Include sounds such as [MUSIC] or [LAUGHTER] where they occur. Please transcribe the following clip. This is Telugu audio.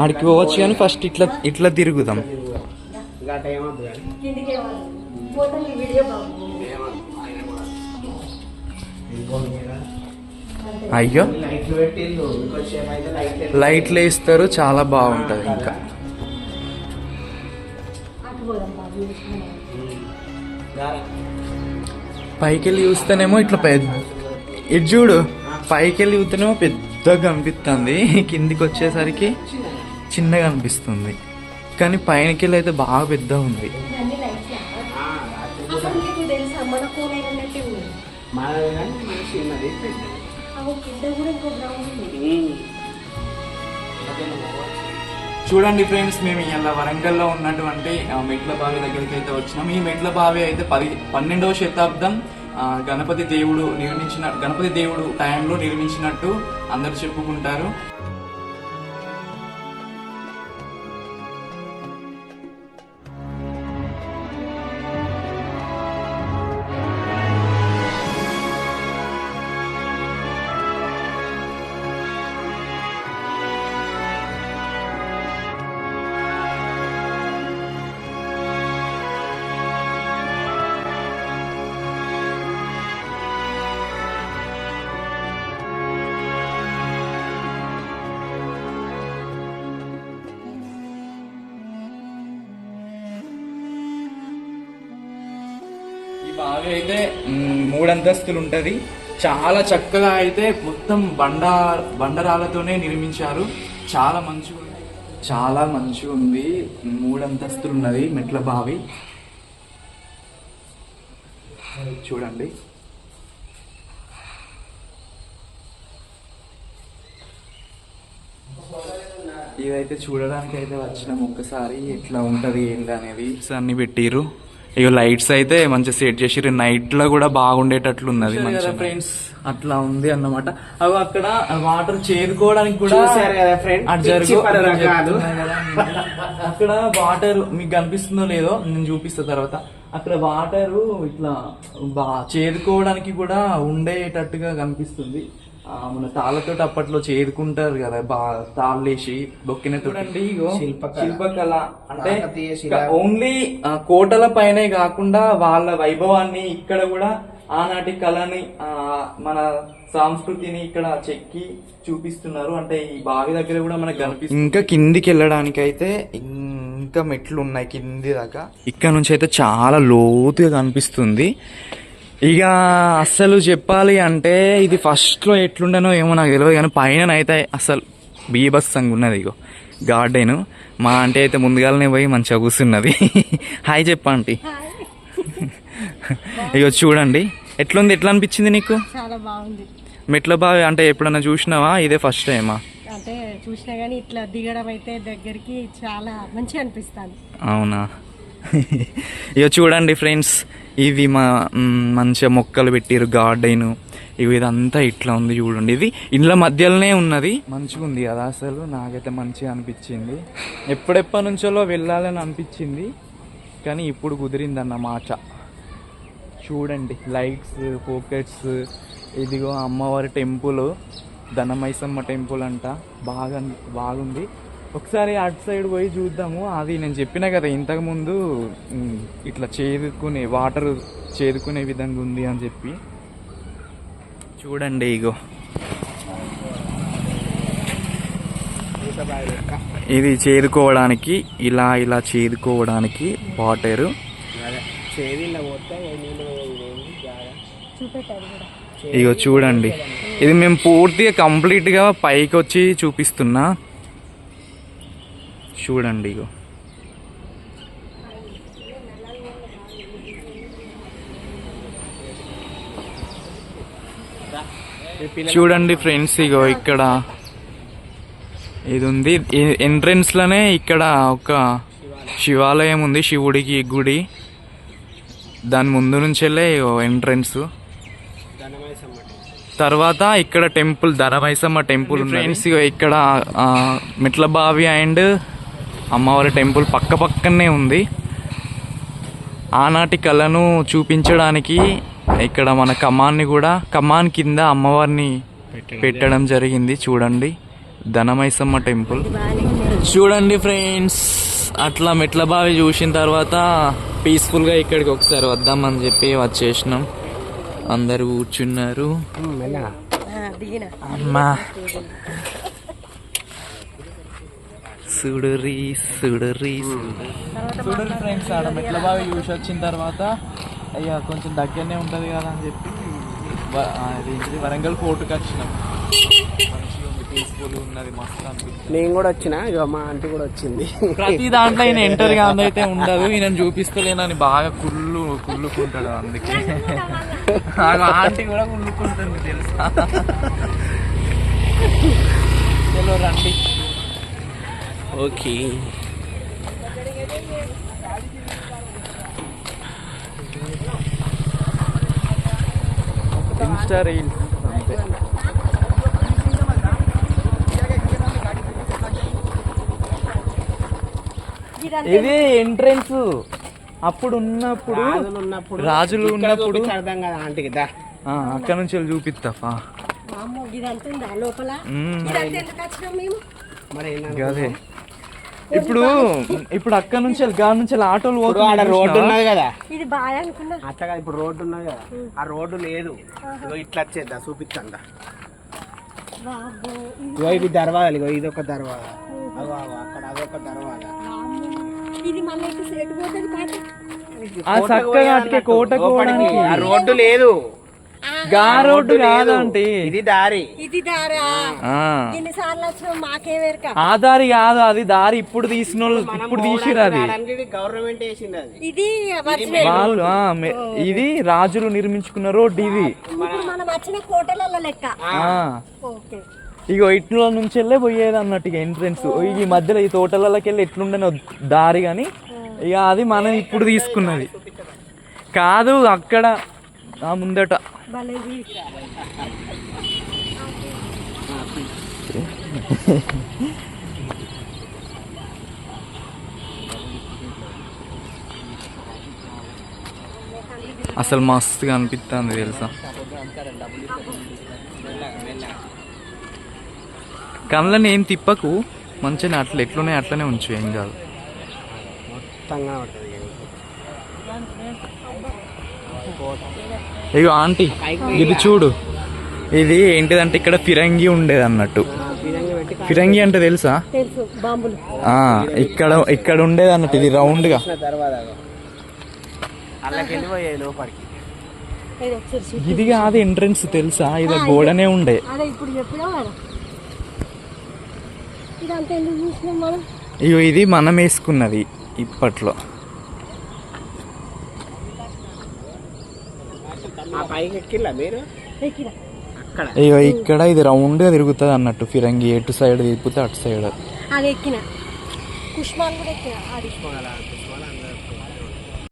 ఆడికి పోవచ్చు కానీ ఫస్ట్ ఇట్లా ఇట్లా తిరుగుదాం. అయ్యో. లైట్లు వేస్తారు చాలా బాగుంటుంది ఇంకా. పైకి వెళ్ళి చూస్తేనేమో ఇట్లా పెద్ద ఇటు చూడు పైకి వెళ్ళి చూస్తేనేమో పెద్ద పెద్దగా కనిపిస్తుంది కిందికి వచ్చేసరికి చిన్నగా అనిపిస్తుంది. కానీ పైనకి అయితే బాగా పెద్ద ఉంది. చూడండి ఫ్రెండ్స్ మేము ఇలా వరంగల్లో ఉన్నటువంటి మెట్ల బావి దగ్గరికి అయితే వచ్చినాం. ఈ మెట్ల బావి అయితే పది పన్నెండవ శతాబ్దం గణపతి దేవుడు నిర్మించిన గణపతి దేవుడు టైంలో నిర్మించినట్టు అందరు చెప్పుకుంటారు. ఈ అయితే మూడు అంతస్తులు ఉంటది చాలా చక్కగా అయితే మొత్తం బండ బండరాలతోనే నిర్మించారు. చాలా మంచిగా ఉంది చాలా మంచిగా ఉంది మూడు అంతస్తులు ఉన్నది మెట్ల బావి. చూడండి. ఇదైతే చూడడానికి అయితే వచ్చినాం. ఒక్కసారి ఎట్లా ఉంటుంది ఏంటి అనేది అన్ని పెట్టిరు ఇక లైట్స్ అయితే మంచిగా సెట్ చేసిర్రు. నైట్లో కూడా బాగుండేటట్లు ఉన్నది ఫ్రెండ్స్? అట్లా ఉంది అన్నమాట. అవి అక్కడ వాటర్ చేరుకోవడానికి కూడా. అక్కడ వాటర్ మీకు కనిపిస్తుందో లేదో నేను చూపిస్తా తర్వాత. అక్కడ వాటర్ ఇట్లా బా చేరుకోవడానికి కూడా ఉండేటట్టుగా కనిపిస్తుంది. మన తాళ్ళతో అప్పట్లో చేరుకుంటారు కదా బా తాళ్ళేసి బొక్కిన చూడండి ఇగో శిల్పకళ. శిల్పకళ అంటే ఓన్లీ కోటల పైనే కాకుండా వాళ్ళ వైభవాన్ని ఇక్కడ కూడా ఆనాటి కళని ఆ, మన సంస్కృతిని ఇక్కడ చెక్కి చూపిస్తున్నారు. అంటే ఈ బావి దగ్గర కూడా మనకు కనిపిస్తుంది. ఇంకా కిందికి వెళ్ళడానికి అయితే ఇంకా మెట్లు ఉన్నాయి కింది దాకా. ఇక్కడ నుంచి అయితే చాలా లోతుగా కనిపిస్తుంది. ఇక అస్సలు చెప్పాలి అంటే ఇది ఫస్ట్లో ఎట్లుండనో ఏమో నాకు తెలియదు కానీ పైన అయితే అసలు బీభత్సంగా ఉన్నది ఇగో. గార్డెన్. మా అంటే అయితే ముందుగానే పోయి మంచిగా కూర్చున్నది. హాయ్ చెప్పండి ఇగో చూడండి. ఎట్లుంది? ఎట్లా అనిపించింది నీకు? చాలా బాగుంది. మెట్ల బావి అంటే ఎప్పుడన్నా చూసినావా? ఇదే ఫస్ట్ టైమా? అంటే చూసినా కానీ ఇట్లా దిగడం అయితే దగ్గరికి చాలా మంచిగా అనిపిస్తుంది. అవునా? ఇక చూడండి ఫ్రెండ్స్. ఇవి మా మంచిగా మొక్కలు పెట్టిరు గార్డెన్. ఇవి ఇదంతా ఇట్లా ఉంది చూడండి. ఇది ఇండ్ల మధ్యలోనే ఉన్నది. మంచిగా ఉంది కదా అసలు. నాకైతే మంచిగా అనిపించింది. ఎప్పుడెప్పటి నుంచో వెళ్ళాలని అనిపించింది. కానీ ఇప్పుడు కుదిరింది అన్నమాట చూడండి లైట్స్ పోకెట్స్. ఇదిగో అమ్మవారి టెంపుల్. ధనమైసమ్మ టెంపుల్ అంట. బాగా బాగుంది. ఒకసారి అటు సైడ్ పోయి చూద్దాము. అది నేను చెప్పిన కదా ఇంతకుముందు ఇట్లా చేదుకునే వాటర్ చేదుకునే విధంగా ఉంది అని చెప్పి. చూడండి ఇగో. ఇది చేదుకోవడానికి ఇలా ఇలా చేదుకోవడానికి వాటరు. ఇగో చూడండి. ఇది మేము పూర్తిగా కంప్లీట్గా పైకి వచ్చి చూపిస్తున్నా. చూడండి ఇగో. చూడండి ఫ్రెండ్స్ ఇగో ఇక్కడ ఇది ఉంది ఎంట్రన్స్లోనే ఇక్కడ ఒక శివాలయం ఉంది శివుడికి గుడి. దాని ముందు నుంచెల్లే ఎంట్రన్స్ తర్వాత ఇక్కడ టెంపుల్ ధరమైసమ్మ టెంపుల్ ఫ్రెండ్స్ ఇక్కడ మెట్ల బావి అండ్ అమ్మవారి టెంపుల్ పక్క పక్కనే ఉంది. ఆనాటి కళను చూపించడానికి ఇక్కడ మన కమాన్ని కూడా కమాన్ కింద అమ్మవారిని పెట్టడం జరిగింది. చూడండి ధనమైసమ్మ టెంపుల్. చూడండి ఫ్రెండ్స్ అట్లా మెట్ల బావి చూసిన తర్వాత పీస్ఫుల్గా ఇక్కడికి ఒకసారి వద్దామని చెప్పి వచ్చేసినాం. అందరు కూర్చున్నారు. అమ్మా. సుడరి సుడరి చూడరు ఫ్రెండ్స్ ఆడ మెట్ల బావి చూసి వచ్చిన తర్వాత అయ్యా కొంచెం దగ్గరనే ఉంటుంది కదా అని చెప్పి వ- ఆ, అదేంటిది వరంగల్ కోర్టుకి వచ్చినాం. మంచిగా ఉంది పీస్ఫుల్ ఉన్నది మస్తు అనిపిస్తుంది. నేను కూడా వచ్చిన ఇక మా ఆంటీ కూడా వచ్చింది. ప్రతి దాంట్లో ఈయన ఎంటర్ కాదు అయితే ఉండదు ఈయన చూపిస్తలేనని బాగా కుళ్ళు కుళ్ళుకుంటాడు అందుకే. నాకు ఆంటీ కూడా కుళ్ళుకుంటుంది తెలుసా? [LAUGHS] చలో రండి. ఓకే. ఇన్స్టా రీల్స్ అంతే. ఇది ఎంట్రెన్స్. అప్పుడు ఉన్నప్పుడు రాజులు ఉన్నప్పుడు రాజులు అర్థం కదా ఆంటీకి దా. అక్కడ నుంచి వెళ్ళి ఉందా లోపల? అదే ఇప్పుడు ఇప్పుడు అక్కడ నుంచి గాడి నుంచి వెళ్ళి ఆటోలు పోతున్నాయి రోడ్డు? ఉన్నది కదా. ఇది బాగా అనుకున్నా. అట్లా ఇప్పుడు రోడ్డు ఉన్నది కదా ఆ రోడ్డు లేదు. ఇగో ఇట్లా వచ్చేద్దా చూపిస్తా ఇగో ఇవి దర్వాజాలు ఇగో ఇది ఒక దర్వాజా. అగో అక్కడ అదొక దర్వాజా. ఇది మళ్ళీ ఇటు సెట్ పోతుంది ఆ చక్కగా అటుకే లోపలికి. పోవడానికి. ఆ రోడ్డు లేదు. గా రోడ్డు ఇది దారి. ఇది దారా? ఆ. ఎన్నిసార్లు వచ్చినాం మాకే వేరక. ఆ దారి కాదు అది దారి ఇప్పుడు తీసిన వాళ్ళు ఇప్పుడు తీసిరు అది. గవర్నమెంట్ వేసింది అది. ఇది వచ్చిన వాళ్ళు ఇది రాజులు నిర్మించుకున్న రోడ్డు ఇది. ఇప్పుడు మనం వచ్చిన కోటలలో లెక్క. ఆ. ఓకే. ఇగో ఇట్ల నుంచి వెళ్ళే పోయేది అన్నట్టు ఇక ఎంట్రెన్స్ ఈ మధ్యలో ఈ తోటలకి వెళ్ళి ఎట్లుండేనో దారి కానీ ఇక అది మనం ఇప్పుడు తీసుకున్నది. కాదు అక్కడ ఆ ముందట. భలేది అసలు మస్తుగా అనిపిస్తుంది తెలుసా? కళ్ళని ఏం తిప్పకు మంచిగా అట్లా ఎట్లున్నాయి అట్లనే ఉంచు ఏం కాదు. ఇగో ఆంటీ ఇది చూడు. ఇది ఏంటిదంటే ఇక్కడ ఫిరంగి ఉండేది అన్నట్టు ఫిరంగి అంటే తెలుసా? ఇక్కడ ఇక్కడ ఉండేది అన్నట్టు ఇది రౌండ్గా ఇది కాదు ఎంట్రన్స్ తెలుసా? ఇది గోడనే ఉండే. ఇగో ఇది మనం వేసుకున్నది ఇప్పట్లో. ఇగో ఇక్కడ ఇది రౌండ్గా తిరుగుతుంది అన్నట్టు ఫిరంగి. ఎటు సైడ్ తిప్పితే అటు సైడ్. అది ఎక్కిన. కుష్మాన్ కూడా ఎక్కిన.